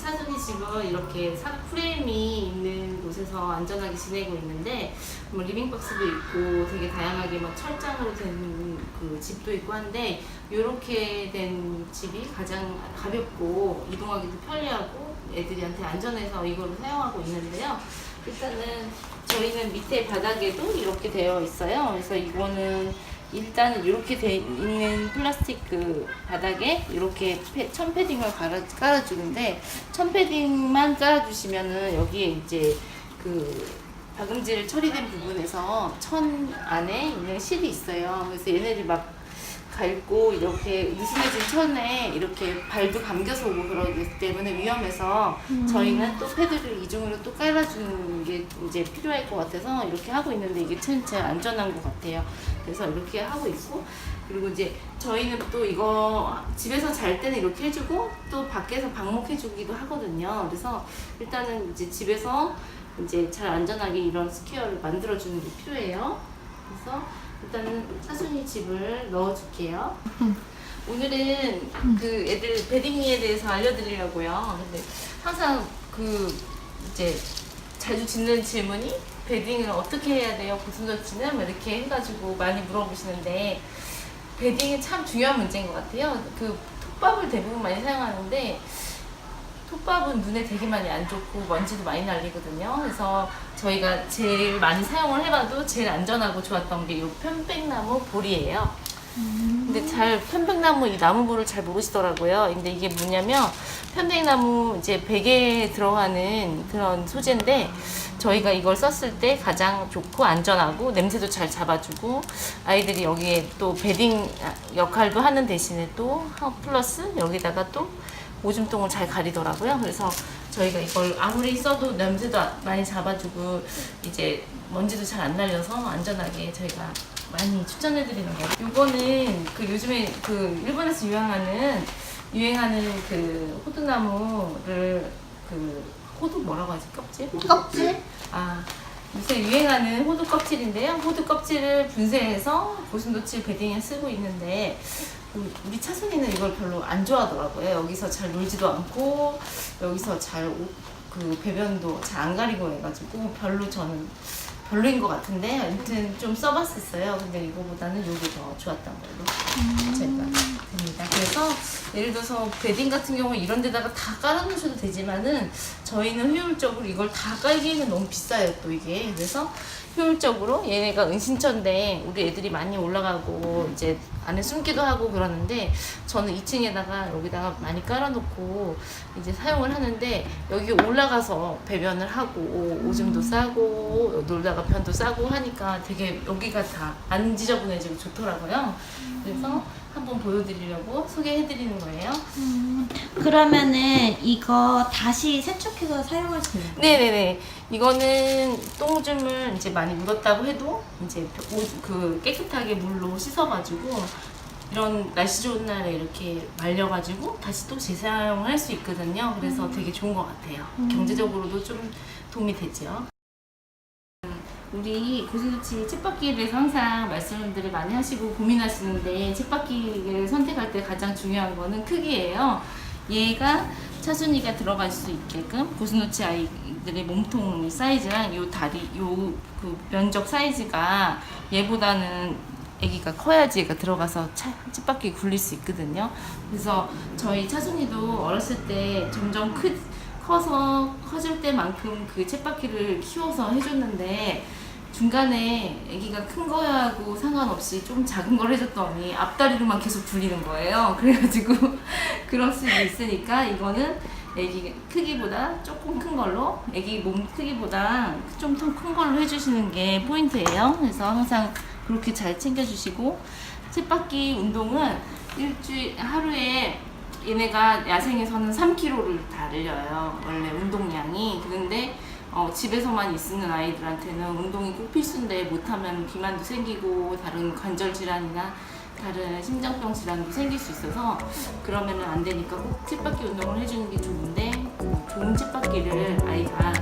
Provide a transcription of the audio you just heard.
차준이 지금 이렇게 사, 프레임이 있는 곳에서 안전하게 지내고 있는데 뭐 리빙박스도 있고 되게 다양하게 막 철장으로 된 그 집도 있고 한데 이렇게 된 집이 가장 가볍고 이동하기도 편리하고 애들이한테 안전해서 이걸 사용하고 있는데요. 일단은 저희는 밑에 바닥에도 이렇게 되어 있어요. 그래서 이거는 일단은 이렇게 돼 있는 플라스틱 그 바닥에 이렇게 패, 천 패딩을 깔아, 깔아주는데 천 패딩만 깔아주시면은 여기에 이제 그 박음질 처리된 부분에서 천 안에 있는 실이 있어요. 그래서 얘네들이 막 밟고 이렇게 느슨해진 천에 이렇게 발도 감겨서 오고 그러기 때문에 위험해서 저희는 또 패드를 이중으로 또 깔아주는 게 이제 필요할 것 같아서 이렇게 하고 있는데 이게 참 제일 안전한 것 같아요. 그래서 이렇게 하고 있고 그리고 이제 저희는 또 이거 집에서 잘 때는 이렇게 해주고 또 밖에서 방목해주기도 하거든요. 그래서 일단은 이제 집에서 이제 잘 안전하게 이런 스퀘어를 만들어주는 게 필요해요. 그래서 일단은 차순이 집을 넣어줄게요. 오늘은 그 애들 베딩리에 대해서 알려드리려고요. 근데 항상 그 이제 자주 짓는 질문이 베딩을 어떻게 해야 돼요? 고슴도치는 뭐 이렇게 해가지고 많이 물어보시는데 베딩이 참 중요한 문제인 것 같아요. 그 톱밥을 대부분 많이 사용하는데 톱밥은 눈에 되게 많이 안 좋고 먼지도 많이 날리거든요. 그래서 저희가 제일 많이 사용을 해봐도 제일 안전하고 좋았던 게 이 편백나무 볼이에요. 근데 잘 편백나무 이 나무볼을 잘 모르시더라고요. 근데 이게 뭐냐면 편백나무 이제 베개에 들어가는 그런 소재인데 저희가 이걸 썼을 때 가장 좋고 안전하고 냄새도 잘 잡아주고 아이들이 여기에 또 베딩 역할도 하는 대신에 또 하- 플러스 여기다가 또 오줌통을 잘 가리더라고요. 그래서 저희가 이걸 아무리 써도 냄새도 아- 많이 잡아주고 이제 먼지도 잘 안 날려서 안전하게 저희가 많이 추천해 드리는 거예요. 이거는 그 요즘에 그 일본에서 유행하는 유행하는 그 호두나무를 그 호두 뭐라고 하지 껍질? 껍질? 아 요새 유행하는 호두 껍질인데요. 호두 kop질을 분쇄해서 고슴도치 베딩에 쓰고 있는데 그 우리 차순이는 이걸 별로 안 좋아하더라고요. 여기서 잘 놀지도 않고 여기서 잘그 배변도 잘 안 가리고 해가지고 별로 저는 별로인 것 같은데 아무튼 좀 써봤었어요. 근데 이거보다는 이게 더 좋았던 걸로 제가 됩니다. 그래서 예를 들어서 베딩 같은 경우 이런 데다가 다 깔아놓으셔도 되지만은 저희는 효율적으로 이걸 다 깔기에는 너무 비싸요 또 이게 그래서 효율적으로 얘네가 은신처인데 우리 애들이 많이 올라가고 이제 안에 숨기도 하고 그러는데 저는 2층에다가 여기다가 많이 깔아놓고 이제 사용을 하는데 여기 올라가서 배변을 하고 오줌도 싸고 놀다가 변도 싸고 하니까 되게 여기가 다 안 지저분해지고 좋더라고요. 그래서 한번 보여드리려고 소개해드리는 거예요. 그러면은 이거 다시 세척해서 사용할 수 있는 거예요? 네네네. 이거는 똥오줌을 이제 많이 묻었다고 해도 이제 오- 그 깨끗하게 물로 씻어가지고 이런 날씨 좋은 날에 이렇게 말려가지고 다시 또 재사용할 수 있거든요. 그래서 되게 좋은 것 같아요. 경제적으로도 좀 도움이 되죠. 우리 고슴도치 쳇바퀴에 대해서 항상 말씀들을 많이 하시고 고민하시는데 쳇바퀴를 선택할 때 가장 중요한 거는 크기예요. 얘가 차순이가 들어갈 수 있게끔 고슴도치 아이들의 몸통 사이즈랑 요 다리 요 그 면적 사이즈가 얘보다는 아기가 커야지 얘가 들어가서 차, 쳇바퀴 굴릴 수 있거든요. 그래서 저희 차순이도 어렸을 때 점점 크, 커서 커질 때만큼 그 쳇바퀴를 키워서 해줬는데 중간에 아기가 큰 거하고 상관없이 좀 작은 걸 해줬더니 앞다리로만 계속 굴리는 거예요. 그래가지고 그럴 수 있으니까 이거는 아기 크기보다 조금 큰 걸로 아기 몸 크기보다 좀더큰 걸로 해주시는 게 포인트예요. 그래서 항상 그렇게 잘 챙겨주시고 쳇바퀴 운동은 일주일 하루에 얘네가 야생에서는 3kg를 달려요. 원래 운동량이. 그런데 어, 집에서만 있는 아이들한테는 운동이 꼭 필수인데 못하면 비만도 생기고 다른 관절 질환이나 다른 심장병 질환도 생길 수 있어서 그러면은 안 되니까 꼭 쳇바퀴 운동을 해주는 게 좋은데 그 좋은 쳇바퀴를 아이가